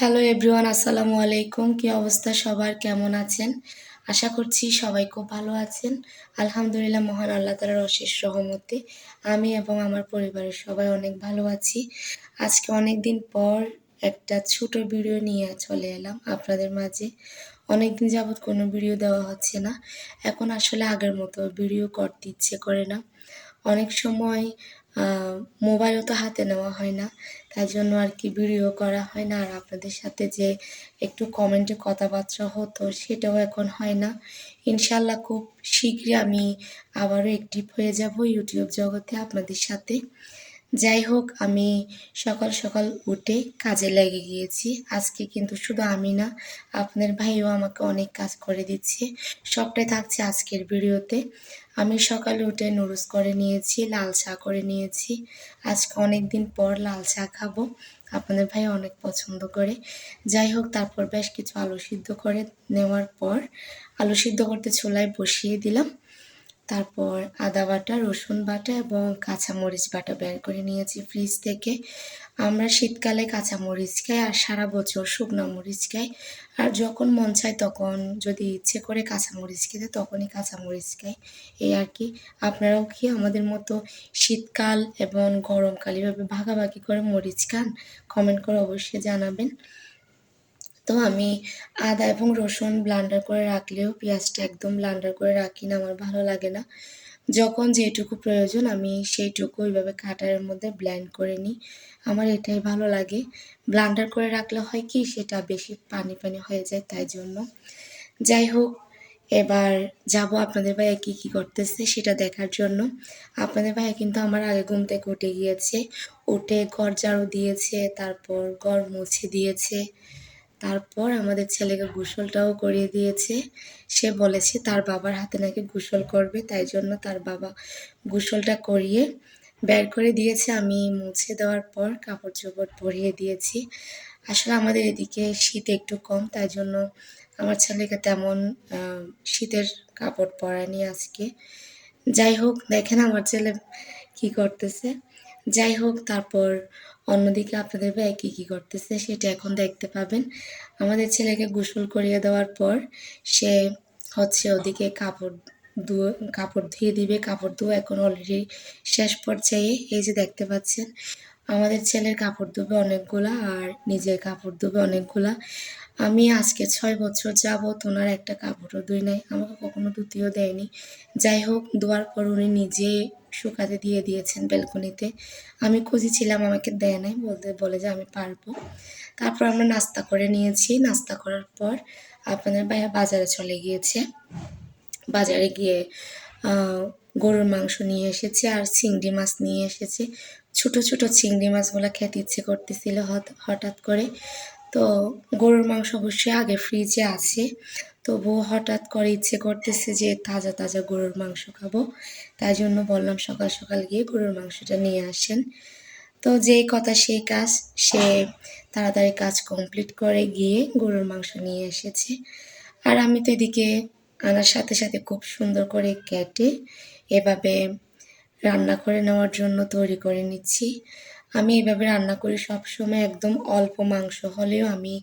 Hello everyone আসসালামু আলাইকুম। কি অবস্থা সবার? কেমন আছেন? আশা করছি সবাই খুব ভালো আছেন। আলহামদুলিল্লাহ, মহান আল্লাহ তালার অশেষ রহমতে আমি এবং আমার পরিবারের সবাই অনেক ভালো আছি। আজকে অনেক দিন পর একটা ছোট ভিডিও নিয়ে চলে এলাম। আপনাদের মাঝে অনেক দিন যাবৎ কোনো ভিডিও দেওয়া হচ্ছে না। এখন আসলে আগের মতো ভিডিও করতে ইচ্ছে করে না। অনেক সময় মোবাইলও তো হাতে নেওয়া হয় না। তাই জন্য আর কি ভিডিও করা হয় না। আর আপনাদের সাথে যে একটু কমেন্টে কথাবার্তা হতো, সেটাও এখন হয় না। ইনশাল্লাহ খুব শীঘ্রই আমি আবারও অ্যাক্টিভ হয়ে যাব ইউটিউব জগতে আপনাদের সাথে। যাই হোক, আমি সকাল সকাল উঠে কাজে লেগে গিয়েছি। আজকে কিন্তু শুধু আমি না, আপনার ভাইও আমাকে অনেক কাজ করে দিচ্ছে। সবটাই থাকছে আজকের ভিডিওতে। আমি সকালে উঠে নুডলস করে নিয়েছি, লাল চা করে নিয়েছি। আজকে অনেক দিন পর লাল চা খাব। আপনাদের ভাই অনেক পছন্দ করে। যাই হোক, তারপর বেশ কিছু আলু সিদ্ধ করে নেওয়ার পর আলু সিদ্ধ করতে চুলায় বসিয়ে দিলাম। তারপর আদা বাটা, রসুন বাটা এবং কাঁচামরিচ বাটা বের করে নিয়েছি ফ্রিজ থেকে। আমরা শীতকালে কাঁচামরিচ খাই আর সারা বছর শুকনো মরিচ খাই। আর যখন মন চায় তখন, যদি ইচ্ছে করে কাঁচামরিচ খেতে, তখনই কাঁচামরিচ খাই। এই আর কি। আপনারাও কি আমাদের মতো শীতকাল এবং গরমকাল এভাবে ভাগাভাগি করে মরিচ খান? কমেন্ট করে অবশ্যই জানাবেন। তো আমি আদা এবং রসুন ব্লান্ডার করে রাখলেও পেঁয়াজটা একদম ব্লান্ডার করে রাখি না, আমার ভালো লাগে না। যখন যেটুকু প্রয়োজন আমি সেইটুকু ওইভাবে কাটারের মধ্যে ব্ল্যান্ড করে নিই, আমার এটাই ভালো লাগে। ব্লান্ডার করে রাখলে হয় কি সেটা বেশি পানি পানি হয়ে যায় তাই জন্য। যাই হোক, এবার যাব আপনাদের ভাইয়া কী কী করতেছে সেটা দেখার জন্য। আপনাদের ভাইয়া কিন্তু আমার আগে ঘুম থেকে উঠে গিয়েছে, উঠে ঘর ঝাড়ু দিয়েছে, তারপর ঘর মুছে দিয়েছে। তারপর আমাদের ছেলেকে গোসলটাও করিয়ে দিয়েছে। সে বলেছে, তার বাবার হাতে নাকি গোসল করবে, তাই জন্য তার বাবা গোসলটা করিয়ে বের করে দিয়েছে। আমি মুছে দেওয়ার পর কাপড় চোপড় পরিয়ে দিয়েছি। আসলে আমাদের এদিকে শীত একটু কম, তাই জন্য আমার ছেলেকে তেমন শীতের কাপড় পরানি আজকে। যাই হোক, দেখেন আমার ছেলে কি করতেছে। যাই হোক, তারপর অন্যদিকে আপনাদের ভাই কী কী করতেছে সেটা এখন দেখতে পাবেন। আমাদের ছেলেকে গোসল করিয়ে দেওয়ার পর সে হচ্ছে ওদিকে কাপড় ধুয়ে কাপড় ধুয়ে দিবে। কাপড় ধুয়ে এখন অলরেডি শেষ পর্যায়ে। এই যে দেখতে পাচ্ছেন আমাদের ছেলের কাপড় ধুবে অনেকগুলা আর নিজের কাপড় ধুবে অনেকগুলা। আমি আজকে ছয় বছর যাব ওনার একটা কাপড়ও ধুই নাই, আমাকে কখনো ধুতিও দেয়নি। যাই হোক, ধোয়ার পর উনি নিজে শুকাতে দিয়ে দিয়েছেন বেলকনিতে আমি খুঁজেছিলাম, আমাকে দেয় নাই, বলতে বলে যে আমি পারব। তারপর আমরা নাস্তা করে নিয়েছি। নাস্তা করার পর আপনাদের ভাইয়া বাজারে চলে গিয়েছে। বাজারে গিয়ে গরুর মাংস নিয়ে এসেছে আর চিংড়ি মাছ নিয়ে এসেছে। ছোট ছোট চিংড়ি মাছগুলো খেতে ইচ্ছে করতেছিল হঠাৎ করে। তো গরুর মাংস অবশ্যই আগে ফ্রিজে আছে। তবুও হঠাৎ করে ইচ্ছে করতেছে যে তাজা তাজা গরুর মাংস খাব। তাই জন্য বললাম সকাল সকাল গিয়ে গরুর মাংসটা নিয়ে আসেন। তো যেই কথা সেই কাজ, সে তাড়াতাড়ি কাজ কমপ্লিট করে গিয়ে গরুর মাংস নিয়ে এসেছে। আর আমি তো এদিকে আনার সাথে সাথে খুব সুন্দর করে কেটে এভাবে রান্না করে নেওয়ার জন্য তৈরি করে নিচ্ছি। আমি এভাবে রান্না করি সবসময় একদম অল্প মাংস হলেও আমি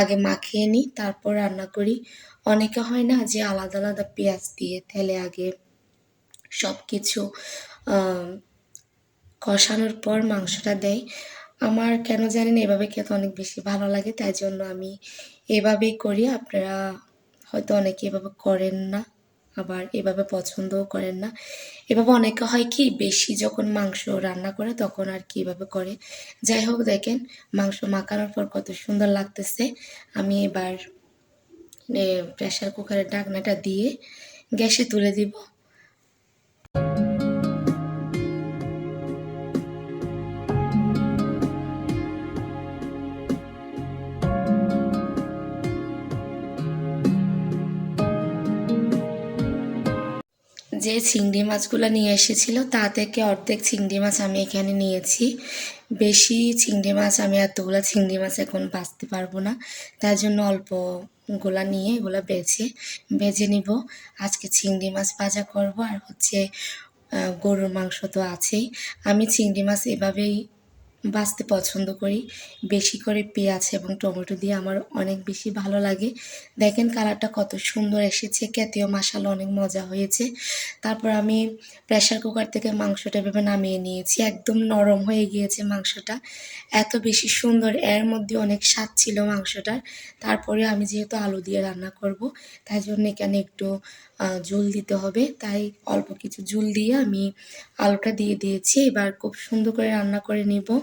আগে মাখিয়ে নিই, তারপর রান্না করি। অনেকে হয় না যে আলাদা আলাদা পেঁয়াজ দিয়ে তেলে আগে সব কিছু কষানোর পর মাংসটা দেয়। আমার কেন জানেন এভাবে খেতে অনেক বেশি ভালো লাগে, তাই জন্য আমি এভাবেই করি। আপনারা হয়তো অনেকে এভাবে করেন না, আবার এভাবে পছন্দও করেন না। এভাবে অনেকে হয় কি, বেশি যখন মাংস রান্না করে তখন আর কি এভাবে করে। যাই হোক দেখেন, মাংস মাখানোর পর কত সুন্দর লাগতেছে। আমি এবার প্রেশার কুকারের ঢাকনাটা দিয়ে গ্যাসে তুলে দিব। যে চিংড়ি মাছগুলো নিয়ে এসেছিল, তা থেকে অর্ধেক চিংড়ি মাছ আমি এখানে নিয়েছি। বেশি চিংড়ি মাছ আমি এতগুলো চিংড়ি মাছ এখন বাঁচতে পারব না। তার জন্য অল্প গোলা নিয়ে এগুলো বেছে, বেজে নিব। আজকে চিংড়ি মাছ ভাজা করব, আর হচ্ছে গরুর মাংস তো আছেই। আমি চিংড়ি মাছ এভাবেই বাছতে পছন্দ করি। বেশি করে পেঁয়াজ এবং টমেটো দিয়ে আমার অনেক বেশি ভালো লাগে। দেখেন কালারটা কত সুন্দর এসেছে, খেতেও মাসালা অনেক মজা হয়েছে। তারপর আমি প্রেশার কুকার থেকে মাংসটা ভেবে নামিয়ে নিয়েছি, একদম নরম হয়ে গিয়েছে মাংসটা। এত বেশি সুন্দর, এর মধ্যে অনেক স্বাদ ছিল মাংসটার। তারপরে আমি যেহেতু আলু দিয়ে রান্না করব, তাই জন্য এখানে একটু ঝোল দিতে হবে। তাই অল্প কিছু ঝোল দিয়ে আমি আলুটা দিয়ে দিয়েছি। এবার খুব সুন্দর করে রান্না করে নিব।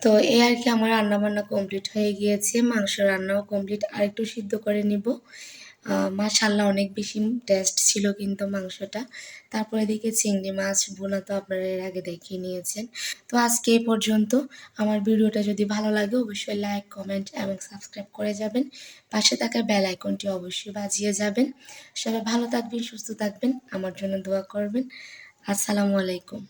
তো এই আর কি আমার রান্না বান্না কমপ্লিট হয়ে গিয়েছে, মাংস রান্নাও কমপ্লিট আর একটু সিদ্ধ করে নিব। মাশাল্লাহ অনেক বেশি টেস্ট ছিল কিন্তু মাংসটা। তারপরে এদিকে চিংড়ি মাছ বোনা তো আপনারা এর আগে দেখিয়ে নিয়েছেন। তো আজকে এই পর্যন্ত। আমার ভিডিওটা যদি ভালো লাগে অবশ্যই লাইক কমেন্ট এবং সাবস্ক্রাইব করে যাবেন। পাশে থাকা বেল আইকনটি অবশ্যই বাজিয়ে যাবেন। সবাই ভালো থাকবেন, সুস্থ থাকবেন। আমার জন্য দোয়া করবেন। আসসালামু আলাইকুম।